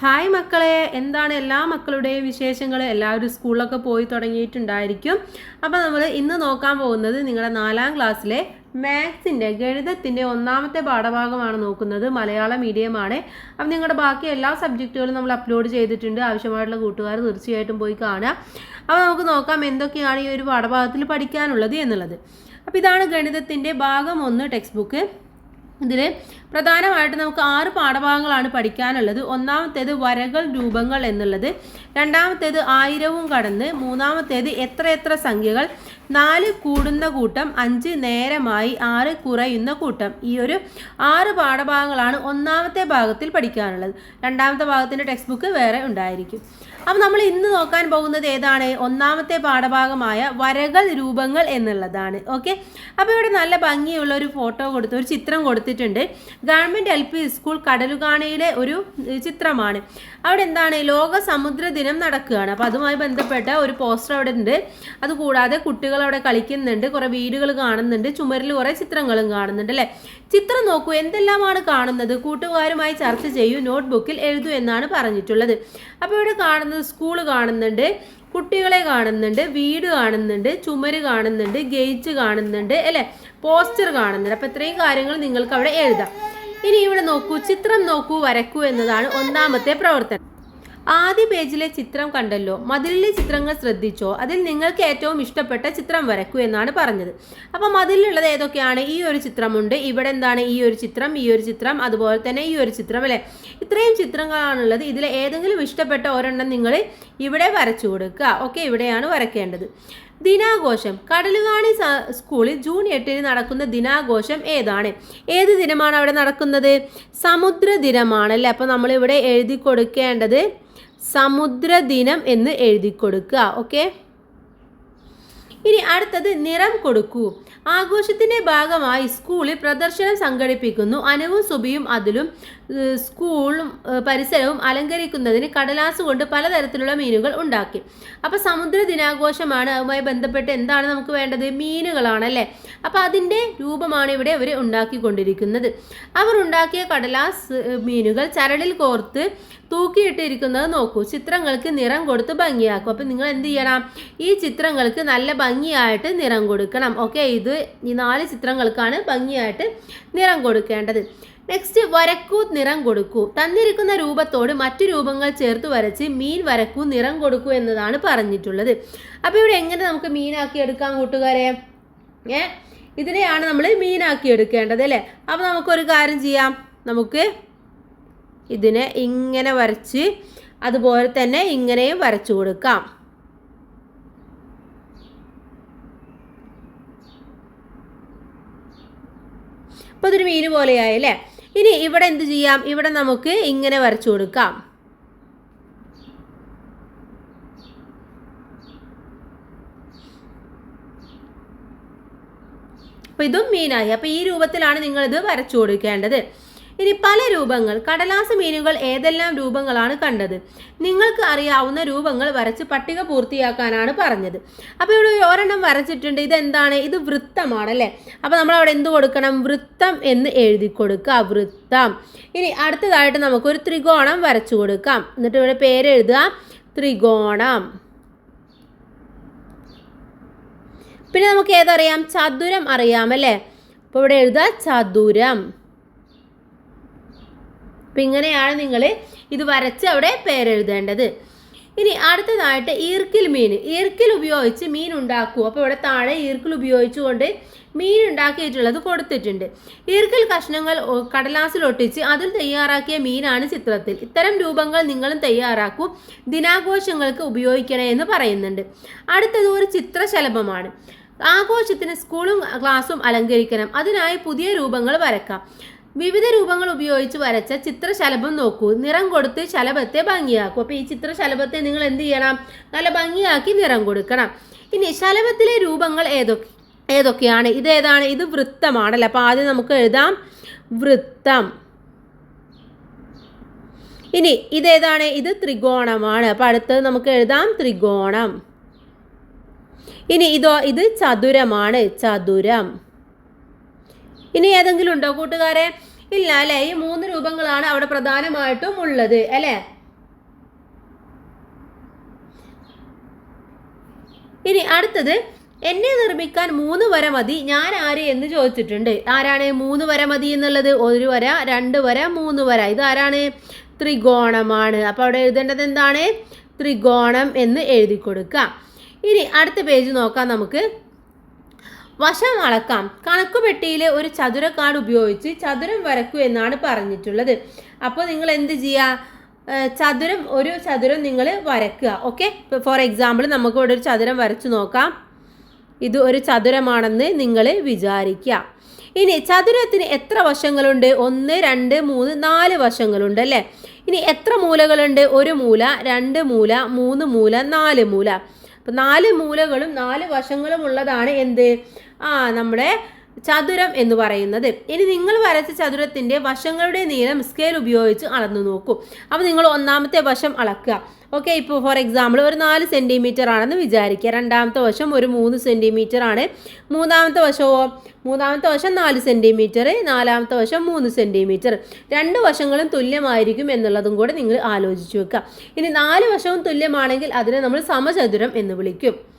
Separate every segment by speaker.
Speaker 1: Hi മക്കളെ എന്താണ് എല്ലാ മക്കളുടെയും വിശേഷങ്ങൾ എല്ലാവരും സ്കൂളിലൊക്കെ പോയി തുടങ്ങിയിട്ടുണ്ടായിരിക്കും. അപ്പോൾ നമ്മൾ ഇന്ന് നോക്കാൻ പോകുന്നത് നിങ്ങളുടെ നാലാം ക്ലാസ്സിലെ മാത്സിന്റെ ഗണിതത്തിന്റെ ഒന്നാമത്തെ പാഠഭാഗമാണ് നോക്കുന്നത്. മലയാള മീഡിയമാണ് അപ്പം നിങ്ങളുടെ ബാക്കി എല്ലാ സബ്ജക്റ്റുകളും നമ്മൾ അപ്ലോഡ് ചെയ്തിട്ടുണ്ട്. ആവശ്യമായിട്ടുള്ള കൂട്ടുകാർ തീർച്ചയായിട്ടും പോയി കാണുക. അപ്പോൾ നമുക്ക് നോക്കാം എന്തൊക്കെയാണ് ഈ ഒരു പാഠഭാഗത്തിൽ പഠിക്കാനുള്ളത് എന്നുള്ളത്. അപ്പോൾ ഇതാണ് ഗണിതത്തിന്റെ ഭാഗം ഒന്ന് ടെക്സ്റ്റ് ബുക്ക് ഇതിൽ പ്രധാനമായിട്ട് നമുക്ക് ആറ് പാഠഭാഗങ്ങളാണ് പഠിക്കാനുള്ളത്. ഒന്നാമത്തേത് വരകൾ രൂപങ്ങൾ എന്നുള്ളത്. രണ്ടാമത്തേത് ആയിരവും കടന്ന്. മൂന്നാമത്തേത് എത്ര എത്ര സംഖ്യകൾ. നാല് കൂടുന്ന കൂട്ടം അഞ്ച് നേരമായി ആറ് കുറയുന്ന കൂട്ടം. ഈ ഒരു ആറ് പാഠഭാഗങ്ങളാണ് ഒന്നാമത്തെ ഭാഗത്തിൽ പഠിക്കാനുള്ളത്. രണ്ടാമത്തെ ഭാഗത്തിന്റെ ടെക്സ്റ്റ് ബുക്ക് വേറെ ഉണ്ടായിരിക്കും. അപ്പം നമ്മൾ ഇന്ന് നോക്കാൻ പോകുന്നത് ഏതാണ്? ഒന്നാമത്തെ പാഠഭാഗമായ വരകൾ രൂപങ്ങൾ എന്നുള്ളതാണ്. ഓക്കെ അപ്പോൾ ഇവിടെ നല്ല ഭംഗിയുള്ള ഒരു ഫോട്ടോ കൊടുത്ത് ഒരു ചിത്രം കൊടുത്തിട്ടുണ്ട്. ഗവൺമെന്റ് എൽ പി സ്കൂൾ കടലുകാണയിലെ ഒരു ചിത്രമാണ്. അവിടെ എന്താണ്? ലോക സമുദ്ര ദിനം നടക്കുകയാണ്. അപ്പോൾ അതുമായി ബന്ധപ്പെട്ട ഒരു പോസ്റ്റർ അവിടെ ഉണ്ട്. അതുകൂടാതെ കുട്ടികൾ അവിടെ കളിക്കുന്നുണ്ട്. കുറേ വീടുകൾ കാണുന്നുണ്ട്. ചുമരിൽ കുറേ ചിത്രങ്ങളും കാണുന്നുണ്ട് അല്ലേ? ചിത്രം നോക്കൂ. എന്തെല്ലാമാണ് കാണുന്നത്? കൂട്ടുകാരുമായി ചർച്ച ചെയ്യൂ. നോട്ട്ബുക്കിൽ എഴുതൂ എന്നാണ് പറഞ്ഞിട്ടുള്ളത്. അപ്പോൾ ഇവിടെ കാണുന്നത് സ്കൂൾ കാണുന്നുണ്ട് കുട്ടികളെ കാണുന്നുണ്ട് വീട് കാണുന്നുണ്ട് ചുമര് കാണുന്നുണ്ട് ഗേറ്റ് കാണുന്നുണ്ട് അല്ലേ? പോസ്റ്റർ കാണുന്നുണ്ട്. അപ്പോൾ ഇത്രയും കാര്യങ്ങൾ നിങ്ങൾക്ക് അവിടെ എഴുതാം. ഇനി ഇവിടെ നോക്കൂ ചിത്രം നോക്കൂ വരക്കൂ എന്നതാണ് ഒന്നാമത്തെ പ്രവർത്തനം. ആദ്യ പേജിലെ ചിത്രം കണ്ടല്ലോ. മതിലിലെ ചിത്രങ്ങൾ ശ്രദ്ധിച്ചോ? അതിൽ നിങ്ങൾക്ക് ഏറ്റവും ഇഷ്ടപ്പെട്ട ചിത്രം വരക്കൂ എന്നാണ് പറഞ്ഞത്. അപ്പോൾ മതിലുള്ളത് ഏതൊക്കെയാണ്? ഈ ഒരു ചിത്രമുണ്ട് ഇവിടെ എന്താണ്? ഈ ഒരു ചിത്രം ഈ ഒരു ചിത്രം അതുപോലെ തന്നെ ഈ ഒരു ചിത്രം അല്ലേ? ഇത്രയും ചിത്രങ്ങളാണുള്ളത്. ഇതിൽ ഏതെങ്കിലും ഇഷ്ടപ്പെട്ട ഒരെണ്ണം നിങ്ങൾ ഇവിടെ വരച്ചു കൊടുക്കുക. ഓക്കെ ഇവിടെയാണ് വരയ്ക്കേണ്ടത്. ദിനാഘോഷം. കടലുകാണി സ്കൂളിൽ ജൂൺ എട്ടിന് നടക്കുന്ന ദിനാഘോഷം ഏതാണ്? ഏത് ദിനമാണ് അവിടെ നടക്കുന്നത്? സമുദ്ര ദിനമാണ് അല്ലേ അപ്പോൾ നമ്മളിവിടെ എഴുതി കൊടുക്കേണ്ടത് സമുദ്ര ദിനം എന്ന് എഴുതി കൊടുക്കുക ഓക്കെ ഇനി അടുത്തത് നിറം കൊടുക്കൂ. ആഘോഷത്തിന്റെ ഭാഗമായി സ്കൂളിൽ പ്രദർശനം സംഘടിപ്പിക്കുന്നു. അനുവും സുബിയും അതിലും സ്കൂളും പരിസരവും അലങ്കരിക്കുന്നതിന് കടലാസ് കൊണ്ട് പലതരത്തിലുള്ള മീനുകൾ ഉണ്ടാക്കി. അപ്പോൾ സമുദ്ര ദിനാഘോഷമാണ് അതുമായി ബന്ധപ്പെട്ട് എന്താണ് നമുക്ക് വേണ്ടത്? മീനുകളാണല്ലേ? അപ്പോൾ അതിന്റെ രൂപമാണ് ഇവിടെ ഇവർ ഉണ്ടാക്കിക്കൊണ്ടിരിക്കുന്നത്. അവർ ഉണ്ടാക്കിയ കടലാസ് മീനുകൾ ചരടിൽ കോർത്ത് തൂക്കിയിട്ടിരിക്കുന്നത് നോക്കൂ. ചിത്രങ്ങൾക്ക് നിറം കൊടുത്ത് ഭംഗിയാക്കും. അപ്പം നിങ്ങൾ എന്ത് ചെയ്യണം? ഈ ചിത്രങ്ങൾക്ക് നല്ല ഭംഗിയായിട്ട് നിറം കൊടുക്കണം. ഓക്കെ ഇത് ഈ നാല് ചിത്രങ്ങൾക്കാണ് ഭംഗിയായിട്ട് നിറം കൊടുക്കേണ്ടത്. നെക്സ്റ്റ് വരക്കൂ നിറം കൊടുക്കൂ. തന്നിരിക്കുന്ന രൂപത്തോട് മറ്റു രൂപങ്ങൾ ചേർത്ത് വരച്ച് മീൻ വരക്കൂ നിറം കൊടുക്കൂ എന്നതാണ് പറഞ്ഞിട്ടുള്ളത്. അപ്പോൾ ഇവിടെ എങ്ങനെ നമുക്ക് മീനാക്കി എടുക്കാം കൂട്ടുകാരെ? ഏ? ഇതിനെയാണ് നമ്മൾ മീനാക്കി എടുക്കേണ്ടത് അല്ലേ? അപ്പോൾ നമുക്കൊരു കാര്യം ചെയ്യാം. നമുക്ക് ഇതിനെ ഇങ്ങനെ വരച്ച് അതുപോലെ തന്നെ ഇങ്ങനെയും വരച്ചു കൊടുക്കാം. അപ്പോൾ ഇതൊരു മീന് പോലെയായി അല്ലേ? ഇനി ഇവിടെ എന്ത് ചെയ്യാം? ഇവിടെ നമുക്ക് ഇങ്ങനെ വരച്ചു കൊടുക്കാം. അപ്പോൾ ഇതും മീനായി. അപ്പോൾ ഈ രൂപത്തിലാണ് നിങ്ങളിത് വരച്ചു കൊടുക്കേണ്ടത്. ഇനി പല രൂപങ്ങൾ കടലാസ് മീനുകൾ ഏതെല്ലാം രൂപങ്ങളാണ് കണ്ടത്? നിങ്ങൾക്ക് അറിയാവുന്ന രൂപങ്ങൾ വരച്ച് പട്ടിക പൂർത്തിയാക്കാനാണ് പറഞ്ഞത്. അപ്പോൾ ഇവിടെ ഒരെണ്ണം വരച്ചിട്ടുണ്ട്. ഇതെന്താണ്? ഇത് വൃത്തമാണ് അല്ലേ? അപ്പോൾ നമ്മൾ അവിടെ എന്ത് കൊടുക്കണം? വൃത്തം എന്ന് എഴുതി കൊടുക്കുക. വൃത്തം. ഇനി അടുത്തതായിട്ട് നമുക്കൊരു ത്രികോണം വരച്ചു കൊടുക്കാം. എന്നിട്ട് ഇവിടെ പേര് എഴുതുക. ത്രികോണം. പിന്നെ നമുക്ക് ഏതറിയാം? ചതുരം അറിയാം അല്ലേ? അപ്പോൾ ഇവിടെ എഴുതുക ചതുരം. അപ്പം ഇങ്ങനെയാണ് നിങ്ങൾ ഇത് വരച്ച് അവിടെ പേരെഴുതേണ്ടത്. ഇനി അടുത്തതായിട്ട് ഈർക്കിൽ മീൻ. ഈർക്കിൽ ഉപയോഗിച്ച് മീൻ ഉണ്ടാക്കൂ. അപ്പോൾ ഇവിടെ താഴെ ഈർക്കിൽ ഉപയോഗിച്ചുകൊണ്ട് മീൻ ഉണ്ടാക്കിയിട്ടുള്ളത് കൊടുത്തിട്ടുണ്ട്. ഈർക്കിൽ കഷ്ണങ്ങൾ കടലാസിലൊട്ടിച്ച് അതിൽ തയ്യാറാക്കിയ മീനാണ് ചിത്രത്തിൽ. ഇത്തരം രൂപങ്ങൾ നിങ്ങളും തയ്യാറാക്കൂ. ദിനാഘോഷങ്ങൾക്ക് ഉപയോഗിക്കണേ എന്ന് പറയുന്നുണ്ട്. അടുത്തത് ഒരു ചിത്രശലഭമാണ്. ആഘോഷത്തിന് സ്കൂളും ക്ലാസ്സും അലങ്കരിക്കണം. അതിനായി പുതിയ രൂപങ്ങൾ വരക്കാം. വിവിധ രൂപങ്ങൾ ഉപയോഗിച്ച് വരച്ച ചിത്രശലഭം നോക്കൂ. നിറം കൊടുത്ത് ശലഭത്തെ ഭംഗിയാക്കും. അപ്പോൾ ഈ ചിത്രശലഭത്തെ നിങ്ങൾ എന്ത് ചെയ്യണം? നല്ല ഭംഗിയാക്കി നിറം കൊടുക്കണം. ഇനി ശലഭത്തിലെ രൂപങ്ങൾ ഏതൊക്കെ ഏതൊക്കെയാണ്? ഇത് ഏതാണ്? ഇത് വൃത്തമാണല്ലോ? അപ്പോൾ ആദ്യം നമുക്ക് എഴുതാം. വൃത്തം. ഇനി ഇതേതാണ് ഇത് ത്രികോണമാണ്. അപ്പോൾ അടുത്തത് നമുക്ക് എഴുതാം. ത്രികോണം. ഇനി ഇതോ ഇത് ചതുരമാണ്. ചതുരം. ഇനി ഏതെങ്കിലും ഉണ്ടോ കൂട്ടുകാരെ? ഇല്ല അല്ലേ? ഈ മൂന്ന് രൂപങ്ങളാണ് അവിടെ പ്രധാനമായിട്ടും ഉള്ളത് അല്ലേ? ഇനി അടുത്തത് എന്നെ നിർമ്മിക്കാൻ മൂന്ന് വര മതി ഞാൻ ആര്? എന്ന് ചോദിച്ചിട്ടുണ്ട്. ആരാണ് മൂന്ന് വര മതി എന്നുള്ളത്? ഒരു വര രണ്ട് വര മൂന്ന് വര. ഇത് ആരാണ് ത്രികോണമാണ്. അപ്പോൾ അവിടെ എഴുതേണ്ടത് എന്താണ്? ത്രികോണം എന്ന് എഴുതി കൊടുക്കുക ഇനി അടുത്ത പേജ് നോക്കാം നമുക്ക്. വശം അളക്കാം. കണക്കുപെട്ടിയിലെ ഒരു ചതുരക്കാട് ഉപയോഗിച്ച് ചതുരം വരക്കൂ എന്നാണ് പറഞ്ഞിട്ടുള്ളത്. അപ്പോൾ നിങ്ങൾ എന്ത് ചെയ്യുക ചതുരം ഒരു ചതുരം നിങ്ങൾ വരക്കുക ഓക്കെ? ഫോർ എക്സാമ്പിൾ നമുക്ക് ഇവിടെ ഒരു ചതുരം വരച്ചു നോക്കാം. ഇത് ഒരു ചതുരമാണെന്ന് നിങ്ങൾ വിചാരിക്കുക. ഇനി ചതുരത്തിന് എത്ര വശങ്ങളുണ്ട്? ഒന്ന് രണ്ട് മൂന്ന് നാല് വശങ്ങളുണ്ട് അല്ലേ? ഇനി എത്ര മൂലകളുണ്ട്? ഒരു മൂല രണ്ട് മൂല മൂന്ന് മൂല നാല് മൂല. അപ്പം നാല് മൂലകളും നാല് വശങ്ങളും ഉള്ളതാണ് എന്ത്? ആ നമ്മുടെ ചതുരം എന്ന് പറയുന്നത്. ഇനി നിങ്ങൾ വരച്ച ചതുരത്തിന്റെ വശങ്ങളുടെ നീളം സ്കെയിൽ ഉപയോഗിച്ച് അളന്നു നോക്കൂ. അപ്പോൾ നിങ്ങൾ ഒന്നാമത്തെ വശം അളക്കുക. ഓക്കെ ഇപ്പോൾ ഫോർ എക്സാമ്പിൾ ഒരു നാല് സെന്റിമീറ്റർ ആണെന്ന് വിചാരിക്കുക. രണ്ടാമത്തെ വശം ഒരു മൂന്ന് സെന്റിമീറ്റർ ആണ്. മൂന്നാമത്തെ വശമോ? മൂന്നാമത്തെ വശം നാല് സെന്റിമീറ്റർ നാലാമത്തെ വശം മൂന്ന് സെന്റിമീറ്റർ രണ്ട് വശങ്ങളും തുല്യമായിരിക്കും എന്നുള്ളതും കൂടെ നിങ്ങൾ ആലോചിച്ച് വെക്കുക. ഇനി നാല് വശവും തുല്യമാണെങ്കിൽ അതിനെ നമ്മൾ സമചതുരം എന്ന് വിളിക്കും.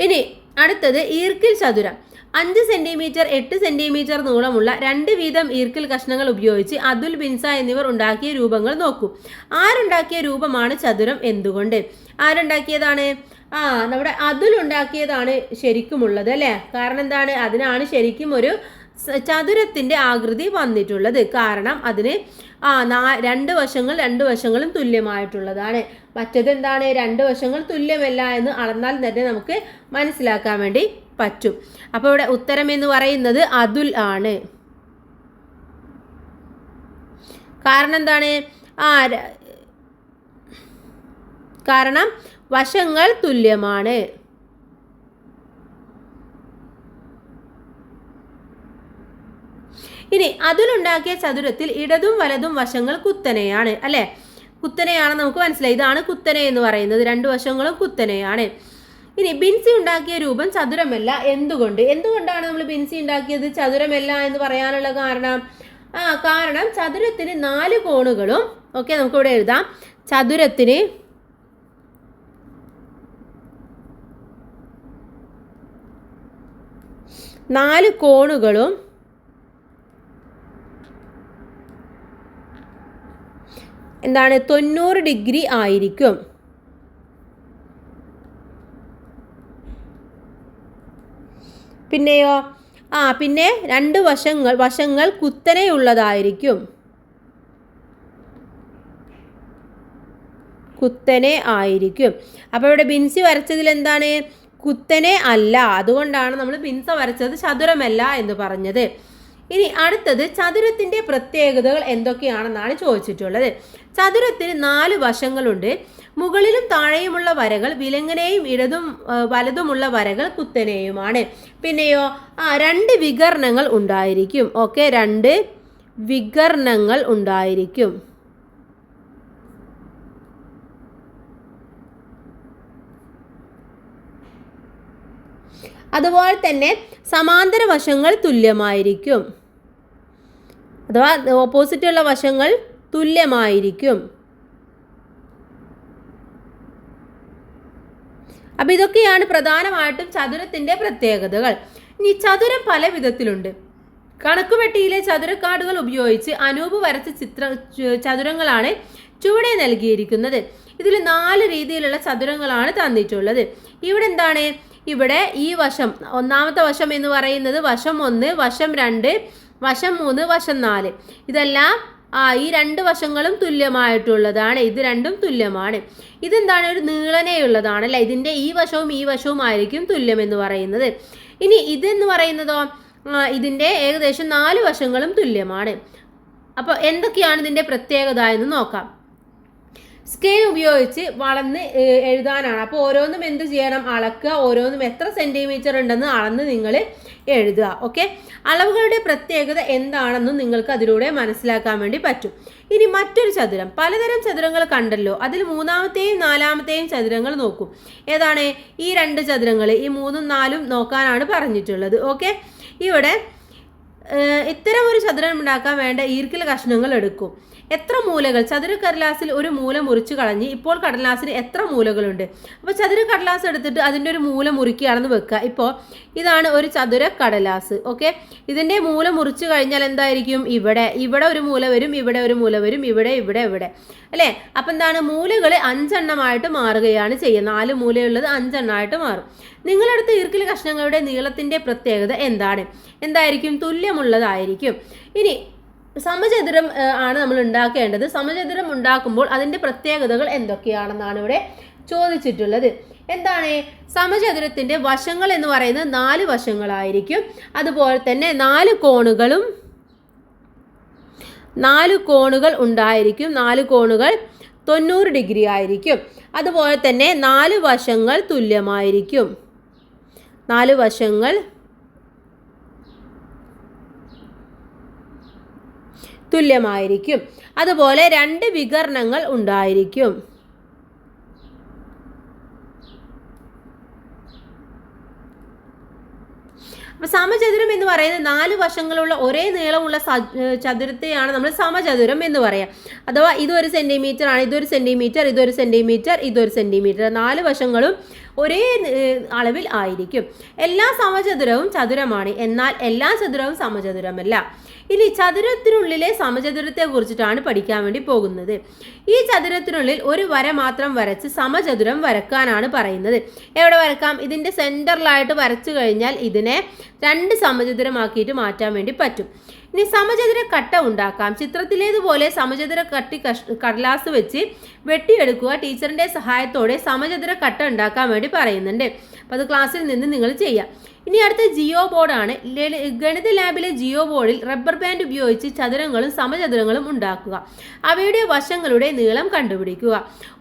Speaker 1: ഇനി അടുത്തത് ഈർക്കിൽ ചതുരം. അഞ്ച് സെന്റിമീറ്റർ എട്ട് സെന്റിമീറ്റർ നീളമുള്ള രണ്ട് വീതം ഈർക്കിൽ കഷ്ണങ്ങൾ ഉപയോഗിച്ച് അതുൽ ബിൻസ എന്നിവർ ഉണ്ടാക്കിയ രൂപങ്ങൾ നോക്കൂ. ആരുണ്ടാക്കിയ രൂപമാണ് ചതുരം എന്തുകൊണ്ട്? ആരുണ്ടാക്കിയതാണ്? ആ നമ്മുടെ അതുൽ ഉണ്ടാക്കിയതാണ് ശരിക്കുമുള്ളത് അല്ലേ? കാരണം എന്താണ്? അതിനാണ് ശരിക്കും ഒരു ചതുരത്തിന്റെ ആകൃതി വന്നിട്ടുള്ളത്. കാരണം അതിന് ആ നാ രണ്ട് വശങ്ങൾ രണ്ട് വശങ്ങളും തുല്യമായിട്ടുള്ളതാണ്. മറ്റത് എന്താണ് രണ്ട് വശങ്ങൾ തുല്യമല്ല എന്ന് അളന്നാൽ തന്നെ നമുക്ക് മനസ്സിലാക്കാൻ വേണ്ടി പറ്റും. അപ്പോൾ ഇവിടെ ഉത്തരം എന്ന് പറയുന്നത് അതുൽ ആണ്. കാരണം എന്താണ്? ആ കാരണം വശങ്ങൾ തുല്യമാണ്. ഇനി അതിലുണ്ടാക്കിയ ചതുരത്തിൽ ഇടതും വലതും വശങ്ങൾ കുത്തനെയാണ് അല്ലേ? കുത്തനെയാണ് നമുക്ക് മനസ്സിലായി. ഇതാണ് കുത്തനെ എന്ന് പറയുന്നത്. രണ്ട് വശങ്ങളും കുത്തനെയാണ്. ഇനി ബിൻസി ഉണ്ടാക്കിയ രൂപം ചതുരമല്ല. എന്തുകൊണ്ട്? എന്തുകൊണ്ടാണ് നമ്മൾ ബിൻസി ഉണ്ടാക്കിയത് ചതുരമല്ല എന്ന് പറയാനുള്ള കാരണം? ആ കാരണം ചതുരത്തിന് നാല് കോണുകളും ഓക്കെ നമുക്കിവിടെ എഴുതാം. ചതുരത്തിന് നാല് കോണുകളും എന്താണ്? തൊണ്ണൂറ് ഡിഗ്രി ആയിരിക്കും. പിന്നെയോ? ആ പിന്നെ രണ്ട് വശങ്ങൾ വശങ്ങൾ കുത്തനെയുള്ളതായിരിക്കും. കുത്തനെ ആയിരിക്കും. അപ്പോൾ ഇവിടെ ബിൻസി വരച്ചതിൽ എന്താണ്? കുത്തനെ അല്ല. അതുകൊണ്ടാണ് നമ്മൾ ബിൻസ വരച്ചത് ചതുരമല്ല എന്ന് പറഞ്ഞത്. ഇനി അടുത്തത് ചതുരത്തിന്റെ പ്രത്യേകതകൾ എന്തൊക്കെയാണെന്നാണ് ചോദിച്ചിട്ടുള്ളത്. ചതുരത്തിന് നാല് വശങ്ങളുണ്ട്. മുകളിലും താഴെയുമുള്ള വരകൾ വിലങ്ങനെയും ഇടതും വലതുമുള്ള വരകൾ കുത്തനെയുമാണ്. പിന്നെയോ ആ രണ്ട് വികർണങ്ങൾ ഉണ്ടായിരിക്കും. ഓക്കെ രണ്ട് വികർണങ്ങൾ ഉണ്ടായിരിക്കും. അതുപോലെ തന്നെ സമാന്തര വശങ്ങൾ തുല്യമായിരിക്കും. അഥവാ ഓപ്പോസിറ്റുള്ള വശങ്ങൾ തുല്യമായിരിക്കും. അപ്പം ഇതൊക്കെയാണ് പ്രധാനമായിട്ടും ചതുരത്തിന്റെ പ്രത്യേകതകൾ. ഇനി ചതുരം പല വിധത്തിലുണ്ട്. കണക്കുപെട്ടിയിലെ ചതുരക്കാർഡുകൾ ഉപയോഗിച്ച് അനൂപ് വരച്ച ചിത്ര ചതുരങ്ങളാണ് ചുവടെ നൽകിയിരിക്കുന്നത്. ഇതിൽ നാല് രീതിയിലുള്ള ചതുരങ്ങളാണ് തന്നിട്ടുള്ളത്. ഇവിടെ എന്താണ്? ഇവിടെ ഈ വശം ഒന്നാമത്തെ വശം എന്ന് പറയുന്നത് വശം ഒന്ന് വശം രണ്ട് വശം മൂന്ന് വശം നാല്. ഇതെല്ലാം ആ ഈ രണ്ട് വശങ്ങളും തുല്യമായിട്ടുള്ളതാണ്. ഇത് രണ്ടും തുല്യമാണ്. ഇതെന്താണ്? ഒരു നീളനെയുള്ളതാണ് അല്ലേ? ഇതിന്റെ ഈ വശവും ഈ വശവും ആയിരിക്കും തുല്യം എന്ന് പറയുന്നത്. ഇനി ഇതെന്ന് പറയുന്നതോ? ഇതിന്റെ ഏകദേശം നാല് വശങ്ങളും തുല്യമാണ്. അപ്പോൾ എന്തൊക്കെയാണ് ഇതിന്റെ പ്രത്യേകത എന്ന് നോക്കാം. സ്കെയിൽ ഉപയോഗിച്ച് വളർന്ന് എഴുതാനാണ്. അപ്പോൾ ഓരോന്നും എന്ത് ചെയ്യണം? അളക്കുക. ഓരോന്നും എത്ര സെന്റിമീറ്റർ ഉണ്ടെന്ന് അളന്ന് നിങ്ങൾ എഴുതുക. ഓക്കെ അളവുകളുടെ പ്രത്യേകത എന്താണെന്നും നിങ്ങൾക്ക് അതിലൂടെ മനസ്സിലാക്കാൻ വേണ്ടി പറ്റും. ഇനി മറ്റൊരു ചതുരം. പലതരം ചതുരങ്ങൾ കണ്ടല്ലോ. അതിൽ മൂന്നാമത്തെയും നാലാമത്തെയും ചതുരങ്ങൾ നോക്കും. ഏതാണ്? ഈ രണ്ട് ചതുരങ്ങൾ ഈ മൂന്നും നാലും നോക്കാനാണ് പറഞ്ഞിട്ടുള്ളത്. ഓക്കെ ഇവിടെ ഇത്തരം ഒരു ചതുരം ഉണ്ടാക്കാൻ വേണ്ട ഈർക്കിൽ കഷ്ണങ്ങൾ എടുക്കും. എത്ര മൂലകൾ? ചതുര കടലാസിൽ ഒരു മൂല മുറിച്ച് കളഞ്ഞ് ഇപ്പോൾ കടലാസിന് എത്ര മൂലകളുണ്ട്? അപ്പോൾ ചതുര കടലാസ് എടുത്തിട്ട് അതിന്റെ ഒരു മൂല മുറിക്കുകയാണെന്ന് വെക്കുക. ഇപ്പോൾ ഇതാണ് ഒരു ചതുര കടലാസ്. ഓക്കെ? ഇതിന്റെ മൂല മുറിച്ച് കഴിഞ്ഞാൽ എന്തായിരിക്കും? ഇവിടെ. ഇവിടെ ഒരു മൂല വരും ഇവിടെ ഒരു മൂല വരും ഇവിടെ ഇവിടെ ഇവിടെ. അല്ലേ? അപ്പം എന്താണ്? മൂലകൾ അഞ്ചെണ്ണമായിട്ട് മാറുകയാണ് ചെയ്യുന്നത്. നാല് മൂലയുള്ളത് അഞ്ചെണ്ണമായിട്ട് മാറും. നിങ്ങളെടുത്ത ഈർക്കിൽ കഷ്ണങ്ങളുടെ നീളത്തിന്റെ പ്രത്യേകത എന്താണ്? എന്തായിരിക്കും? തുല്യമുള്ളതായിരിക്കും. ഇനി സമചതുരം ആണ് നമ്മൾ ഉണ്ടാക്കേണ്ടത്. സമചതുരം ഉണ്ടാക്കുമ്പോൾ അതിന്റെ പ്രത്യേകതകൾ എന്തൊക്കെയാണെന്നാണ് ഇവിടെ ചോദിച്ചിട്ടുള്ളത്. എന്താണ്? സമചതുരത്തിന്റെ വശങ്ങൾ എന്ന് പറയുന്നത് നാല് വശങ്ങളായിരിക്കും. അതുപോലെ തന്നെ നാല് കോണുകളും നാല് കോണുകൾ ഉണ്ടായിരിക്കും. നാല് കോണുകൾ തൊണ്ണൂറ് ഡിഗ്രി ആയിരിക്കും. അതുപോലെ തന്നെ നാല് വശങ്ങൾ തുല്യമായിരിക്കും. നാല് വശങ്ങൾ തുല്യമായിരിക്കും. അതുപോലെ രണ്ട് വികരണങ്ങൾ ഉണ്ടായിരിക്കും. അപ്പൊ സമചതുരം എന്ന് പറയുന്നത് നാല് വശങ്ങളുള്ള ഒരേ നീളമുള്ള ചതുരത്തെയാണ് നമ്മൾ സമചതുരം എന്ന് പറയാം. അഥവാ ഇതൊരു സെന്റിമീറ്റർ ആണ് ഇതൊരു സെന്റിമീറ്റർ ഇതൊരു സെന്റിമീറ്റർ ഇതൊരു സെന്റിമീറ്റർ നാല് വശങ്ങളും ഒരേ അളവിൽ ആയിരിക്കും. എല്ലാ സമചതുരവും ചതുരമാണ്. എന്നാൽ എല്ലാ ചതുരവും സമചതുരമല്ല. ഇനി ചതുരത്തിനുള്ളിലെ സമചതുരത്തെ കുറിച്ചിട്ടാണ് പഠിക്കാൻ വേണ്ടി പോകുന്നത്. ഈ ചതുരത്തിനുള്ളിൽ ഒരു വര മാത്രം വരച്ച് സമചതുരം വരക്കാനാണ് പറയുന്നത്. എവിടെ വരക്കാം? ഇതിന്റെ സെന്ററിലായിട്ട് വരച്ചു കഴിഞ്ഞാൽ ഇതിനെ രണ്ട് സമചതുരമാക്കിയിട്ട് മാറ്റാൻ വേണ്ടി പറ്റും. ഇനി സമചതുര കട്ട ഉണ്ടാക്കാം. ചിത്രത്തിലേതുപോലെ സമചതുര കട്ടി കടലാസ് വെച്ച് വെട്ടിയെടുക്കുക ടീച്ചറിന്റെ സഹായത്തോടെ സമചതുര കട്ട ഉണ്ടാക്കാൻ വേണ്ടി പറയുന്നുണ്ട്. അപ്പോൾ അത് ക്ലാസ്സിൽ നിന്ന് നിങ്ങൾ ചെയ്യാം. ഇനി അടുത്ത ജിയോ ബോർഡാണ് ഗണിത ലാബിലെ ജിയോ ബോർഡിൽ റബ്ബർ ബാൻഡ് ഉപയോഗിച്ച് ചതുരങ്ങളും സമചതുരങ്ങളും ഉണ്ടാക്കുക. അവയുടെ വശങ്ങളുടെ നീളം കണ്ടുപിടിക്കുക.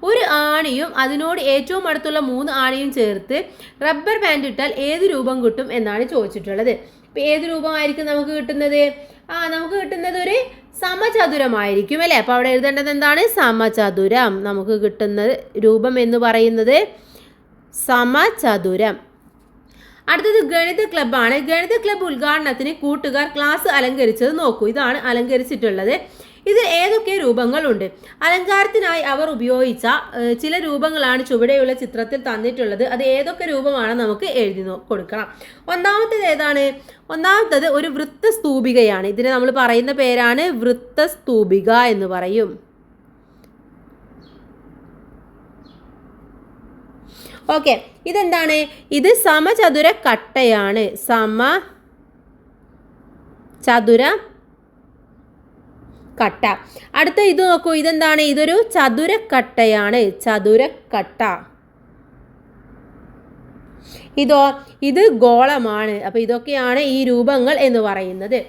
Speaker 1: ഒരു ആണിയും അതിനോട് ഏറ്റവും അടുത്തുള്ള മൂന്ന് ആണിയും ചേർത്ത് റബ്ബർ ബാൻഡ് ഇട്ടാൽ ഏത് രൂപം കിട്ടും എന്നാണ് ചോദിച്ചിട്ടുള്ളത്. ഇപ്പം ഏത് രൂപമായിരിക്കും നമുക്ക് കിട്ടുന്നത്? ആ നമുക്ക് കിട്ടുന്നത് ഒരു സമചതുരമായിരിക്കും അല്ലേ? അപ്പോൾ അവിടെ എഴുതേണ്ടത് എന്താണ്? സമചതുരം. നമുക്ക് കിട്ടുന്ന രൂപം എന്ന് പറയുന്നത് സമചതുരം അടുത്തത് ഗണിത ക്ലബ്ബാണ്. ഗണിത ക്ലബ്ബ് ഉദ്ഘാടനത്തിന് കൂട്ടുകാർ ക്ലാസ് അലങ്കരിച്ചത് നോക്കൂ. ഇതാണ് അലങ്കരിച്ചിട്ടുള്ളത്. ഇതിൽ ഏതൊക്കെ രൂപങ്ങളുണ്ട്? അലങ്കാരത്തിനായി അവർ ഉപയോഗിച്ച ചില രൂപങ്ങളാണ് ചുവടെയുള്ള ചിത്രത്തിൽ തന്നിട്ടുള്ളത്. അത് ഏതൊക്കെ രൂപമാണ് നമുക്ക് എഴുതി കൊടുക്കണം. ഒന്നാമത്തേത് ഏതാണ്? ഒന്നാമത്തത് ഒരു വൃത്തസ്തൂപികയാണ്. ഇതിനെ നമ്മൾ പറയുന്ന പേരാണ് വൃത്തസ്തൂപിക എന്ന് പറയും. ഓക്കെ ഇതെന്താണ്? ഇത് സമചതുര കട്ടയാണ്. സമ ചതുര കട്ട. അടുത്ത ഇത് നോക്കൂ. ഇതെന്താണ്? ഇതൊരു ചതുരക്കട്ടയാണ് ചതുരക്കട്ട ഇതോ ഇത് ഗോളമാണ്. അപ്പോൾ ഇതൊക്കെയാണ് ഈ രൂപങ്ങൾ എന്ന് പറയുന്നത്.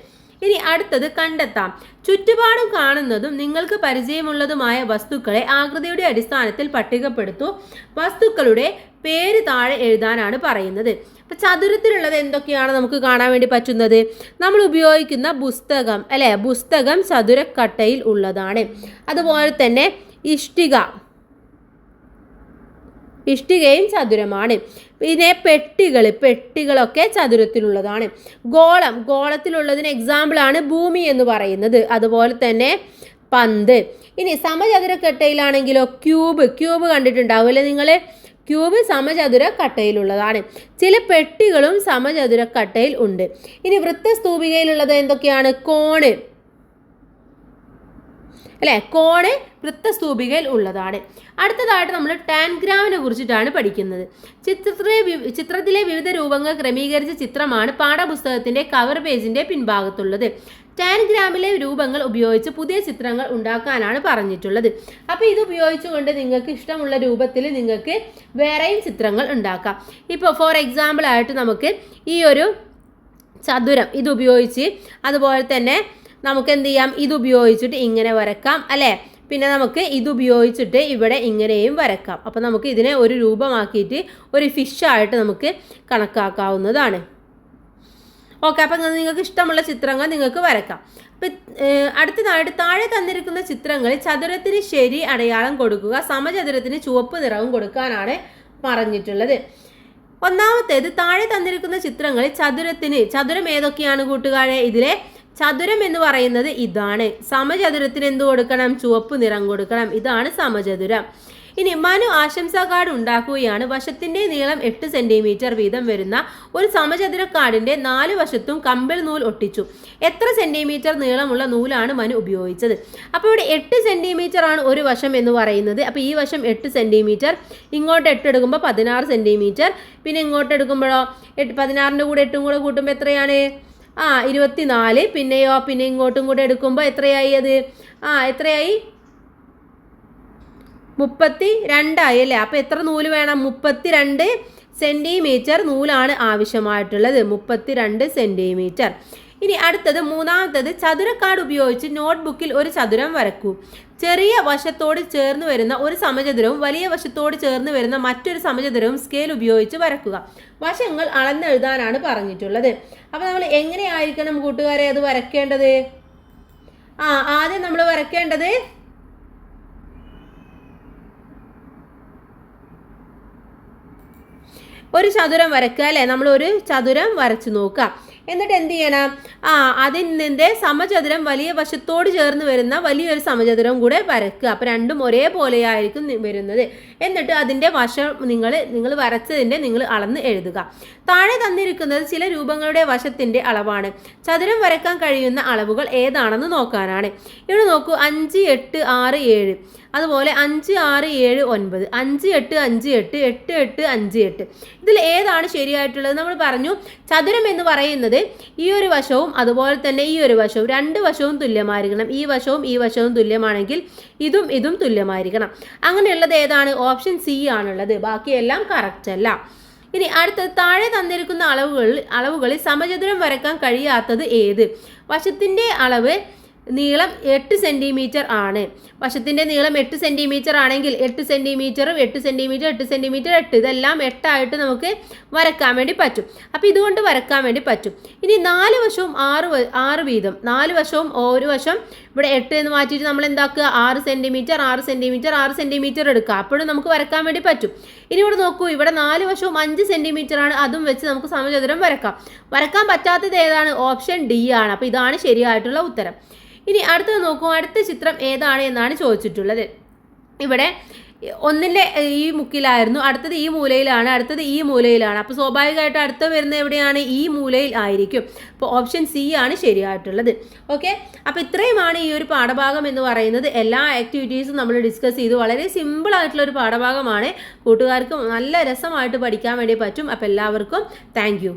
Speaker 1: ഇനി അടുത്തത് കണ്ടെത്താം. ചുറ്റുപാടും കാണുന്നതും നിങ്ങൾക്ക് പരിചയമുള്ളതുമായ വസ്തുക്കളെ ആകൃതിയുടെ അടിസ്ഥാനത്തിൽ പട്ടികപ്പെടുത്തു. വസ്തുക്കളുടെ പേര് താഴെ എഴുതാനാണ് പറയുന്നത്. ഇപ്പം ചതുരത്തിലുള്ളത് എന്തൊക്കെയാണ് നമുക്ക് കാണാൻ വേണ്ടി പറ്റുന്നത്? നമ്മൾ ഉപയോഗിക്കുന്ന പുസ്തകം അല്ലേ? പുസ്തകം ചതുരക്കട്ടയിൽ ഉള്ളതാണ്. അതുപോലെ തന്നെ ഇഷ്ടിക ഇഷ്ടികയും ചതുരമാണ്. പിന്നെ പെട്ടികൾ പെട്ടികളൊക്കെ ചതുരത്തിലുള്ളതാണ്. ഗോളം ഗോളത്തിലുള്ളതിന് എക്സാമ്പിളാണ് ഭൂമി എന്ന് പറയുന്നത്. അതുപോലെ തന്നെ പന്ത്. ഇനി സമചതുരക്കട്ടയിലാണെങ്കിലോ ക്യൂബ് ക്യൂബ് കണ്ടിട്ടുണ്ടാവും അല്ലേ നിങ്ങൾ ക്യൂബ് സമചതുര കട്ടയിലുള്ളതാണ് ചില പെട്ടികളും സമചതുര കട്ടയിൽ ഉണ്ട്. ഇനി വൃത്തസ്തൂപികയിലുള്ളത് എന്തൊക്കെയാണ്? കോണ്. അല്ലേ? കോണ് വൃത്തസ്തൂപികയിൽ ഉള്ളതാണ്. അടുത്തതായിട്ട് നമ്മൾ ടാൻഗ്രാമിനെ കുറിച്ചിട്ടാണ് പഠിക്കുന്നത്. ചിത്രത്തിലെ ചിത്രത്തിലെ വിവിധ രൂപങ്ങൾ ക്രമീകരിച്ച ചിത്രമാണ് പാഠപുസ്തകത്തിന്റെ കവർ പേജിന്റെ പിൻഭാഗത്തുള്ളത്. ടാൻഗ്രാമിലെ രൂപങ്ങൾ ഉപയോഗിച്ച് പുതിയ ചിത്രങ്ങൾ ഉണ്ടാക്കാനാണ് പറഞ്ഞിട്ടുള്ളത്. അപ്പോൾ ഇത് ഉപയോഗിച്ചുകൊണ്ട് നിങ്ങൾക്ക് ഇഷ്ടമുള്ള രൂപത്തിൽ നിങ്ങൾക്ക് വേറെയും ചിത്രങ്ങൾ ഉണ്ടാക്കാം. ഇപ്പോൾ ഫോർ എക്സാമ്പിൾ ആയിട്ട് നമുക്ക് ഈ ഒരു ചതുരം ഇത് ഉപയോഗിച്ച് അതുപോലെ തന്നെ നമുക്ക് എന്ത് ചെയ്യാം ഇത് ഉപയോഗിച്ചിട്ട് ഇങ്ങനെ വരക്കാം അല്ലേ? പിന്നെ നമുക്ക് ഇത് ഉപയോഗിച്ചിട്ട് ഇവിടെ ഇങ്ങനെയും വരക്കാം. അപ്പോൾ നമുക്ക് ഇതിനെ ഒരു രൂപമാക്കിയിട്ട് ഒരു ഫിഷായിട്ട് നമുക്ക് കണക്കാക്കാവുന്നതാണ്. ഓക്കെ അപ്പം നിങ്ങൾക്ക് ഇഷ്ടമുള്ള ചിത്രങ്ങൾ നിങ്ങൾക്ക് വരക്കാം. അപ്പം അടുത്തതായിട്ട് താഴെ തന്നിരിക്കുന്ന ചിത്രങ്ങളിൽ ചതുരത്തിന് ശരി അടയാളം കൊടുക്കുക സമചതുരത്തിന് ചുവപ്പ് നിറവും കൊടുക്കാനാണ് പറഞ്ഞിട്ടുള്ളത്. ഒന്നാമത്തേത് താഴെ തന്നിരിക്കുന്ന ചിത്രങ്ങളിൽ ചതുരത്തിന് ചതുരം ഏതൊക്കെയാണ് കൂട്ടുകാരെ? ഇതിലെ ചതുരം എന്ന് പറയുന്നത് ഇതാണ്. സമചതുരത്തിന് എന്ത് കൊടുക്കണം? ചുവപ്പ് നിറം കൊടുക്കണം. ഇതാണ് സമചതുരം. ഇനി മനു ആശംസ കാർഡ് ഉണ്ടാക്കുകയാണ്. വശത്തിന്റെ നീളം എട്ട് സെന്റിമീറ്റർ വീതം വരുന്ന ഒരു സമചതുര കാർഡിന്റെ നാല് വശത്തും കമ്പിൾ നൂൽ ഒട്ടിച്ചു. എത്ര സെന്റിമീറ്റർ നീളമുള്ള നൂലാണ് മനു ഉപയോഗിച്ചത്? അപ്പോൾ ഇവിടെ എട്ട് സെന്റിമീറ്റർ ആണ് ഒരു വശം എന്ന് പറയുന്നത്. അപ്പോൾ ഈ വശം എട്ട് സെന്റിമീറ്റർ ഇങ്ങോട്ട് എട്ട് എടുക്കുമ്പോൾ പതിനാറ് സെന്റിമീറ്റർ പിന്നെ ഇങ്ങോട്ട് എടുക്കുമ്പോഴോ എട്ട് പതിനാറിന്റെ കൂടെ എട്ടും കൂടെ കൂട്ടുമ്പോൾ എത്രയാണ്? ആ ഇരുപത്തിനാല്. പിന്നെയോ പിന്നെ ഇങ്ങോട്ടും കൂടെ എടുക്കുമ്പോൾ എത്രയായി അത്? ആ എത്രയായി? മുപ്പത്തി രണ്ടായി അല്ലേ? അപ്പോൾ എത്ര നൂൽ വേണം? മുപ്പത്തി രണ്ട് സെന്റിമീറ്റർ നൂലാണ് ആവശ്യമായിട്ടുള്ളത്. മുപ്പത്തി രണ്ട് സെന്റിമീറ്റർ ഇനി അടുത്തത് മൂന്നാമത്തത് ചതുരക്കാട് ഉപയോഗിച്ച് നോട്ട്ബുക്കിൽ ഒരു ചതുരം വരക്കൂ. ചെറിയ വശത്തോട് ചേർന്ന് വരുന്ന ഒരു സമചതുരവും വലിയ വശത്തോട് ചേർന്ന് വരുന്ന മറ്റൊരു സമചതുരവും സ്കെയിൽ ഉപയോഗിച്ച് വരക്കുക. വശങ്ങൾ അളന്നെഴുതാനാണ് പറഞ്ഞിട്ടുള്ളത്. അപ്പോൾ നമ്മൾ എങ്ങനെയായിരിക്കണം കൂട്ടുകാരെ അത് വരക്കേണ്ടത്? ആ ആദ്യം നമ്മൾ വരക്കേണ്ടത് ഒരു ചതുരം വരക്കുക അല്ലേ? നമ്മൾ ഒരു ചതുരം വരച്ചു നോക്കുക. എന്നിട്ട് എന്ത് ചെയ്യണം ആ അതിന്റെ സമചതുരം വലിയ വശത്തോട് ചേർന്ന് വരുന്ന വലിയൊരു സമചതുരം കൂടെ വരക്കുക. അപ്പോൾ രണ്ടും ഒരേപോലെയായിരിക്കും വരുന്നത്. എന്നിട്ട് അതിന്റെ വശം നിങ്ങൾ നിങ്ങൾ വരച്ചതിന്റെ നിങ്ങൾ അളന്ന് എഴുതുക. താഴെ തന്നിരിക്കുന്നത് ചില രൂപങ്ങളുടെ വശത്തിന്റെ അളവാണ്. ചതുരം വരക്കാൻ കഴിയുന്ന അളവുകൾ ഏതാണെന്ന് നോക്കാനാണ്. ഇവിടെ നോക്കൂ അഞ്ച് എട്ട് ആറ് ഏഴ്. അതുപോലെ അഞ്ച് ആറ് ഏഴ് ഒൻപത് അഞ്ച് എട്ട് അഞ്ച് എട്ട് എട്ട് എട്ട് അഞ്ച് എട്ട്. ഇതിൽ ഏതാണ് ശരിയായിട്ടുള്ളത്? നമ്മൾ പറഞ്ഞു ചതുരം എന്ന് പറയുന്നത് ഈ ഒരു വശവും അതുപോലെ തന്നെ ഈ ഒരു വശവും. രണ്ട് വശവും തുല്യമായിരിക്കണം. ഈ വശവും ഈ വശവും തുല്യമാണെങ്കിൽ ഇതും ഇതും തുല്യമായിരിക്കണം. അങ്ങനെയുള്ളത് ഏതാണ്? ഓപ്ഷൻ സി ആണുള്ളത്. ബാക്കിയെല്ലാം കറക്റ്റ് അല്ല. ഇനി അടുത്തത് താഴെ തന്നിരിക്കുന്ന അളവുകളിൽ അളവുകളിൽ സമചതുരം വരക്കാൻ കഴിയാത്തത് ഏത്? വശത്തിന്റെ അളവ് നീളം എട്ട് സെന്റിമീറ്റർ ആണ്. വശത്തിന്റെ നീളം എട്ട് സെന്റിമീറ്റർ ആണെങ്കിൽ എട്ട് സെന്റിമീറ്ററും എട്ട് സെന്റിമീറ്റർ എട്ട് സെന്റിമീറ്റർ എട്ട്. ഇതെല്ലാം എട്ടായിട്ട് നമുക്ക് വരക്കാൻ വേണ്ടി പറ്റും. അപ്പോൾ ഇതുകൊണ്ട് വരക്കാൻ വേണ്ടി പറ്റും. ഇനി നാല് വശവും ആറ് ആറ് വീതം. നാല് വശവും ഒരു വശം. ഇവിടെ എട്ട് എന്ന് മാറ്റിയിട്ട് നമ്മൾ എന്താക്കുക? ആറ് സെന്റിമീറ്റർ ആറ് സെന്റിമീറ്റർ ആറ് സെന്റിമീറ്റർ എടുക്കുക. അപ്പോഴും നമുക്ക് വരക്കാൻ വേണ്ടി പറ്റും. ഇനി ഇവിടെ നോക്കൂ. ഇവിടെ നാല് വശവും അഞ്ച് സെന്റിമീറ്റർ ആണ്. അതും വെച്ച് നമുക്ക് സമചതുരം വരക്കാം. വരക്കാൻ പറ്റാത്തത് ഏതാണ്? ഓപ്ഷൻ ഡി ആണ്. അപ്പോൾ ഇതാണ് ശരിയായിട്ടുള്ള ഉത്തരം. ഇനി അടുത്തത് നോക്കൂ അടുത്ത ചിത്രം ഏതാണ് എന്നാണ് ചോദിച്ചിട്ടുള്ളത്. ഇവിടെ ഒന്നിന്റെ ഈ മുക്കിലായിരുന്നു അടുത്തത് ഈ മൂലയിലാണ് അടുത്തത് ഈ മൂലയിലാണ്. അപ്പോൾ സ്വാഭാവികമായിട്ട് അടുത്ത വരുന്നത് എവിടെയാണ്? ഈ മൂലയിൽ ആയിരിക്കും. അപ്പോൾ ഓപ്ഷൻ സി ആണ് ശരിയായിട്ടുള്ളത്. ഓക്കെ അപ്പോൾ ഇത്രയുമാണ് ഈ ഒരു പാഠഭാഗം എന്ന് പറയുന്നത്. എല്ലാ ആക്ടിവിറ്റീസും നമ്മൾ ഡിസ്കസ് ചെയ്തു. വളരെ സിമ്പിൾ ആയിട്ടുള്ള ഒരു പാഠഭാഗമാണ്. കൂട്ടുകാർക്ക് നല്ല രസമായിട്ട് പഠിക്കാൻ വേണ്ടി പറ്റും. അപ്പോൾ എല്ലാവർക്കും താങ്ക്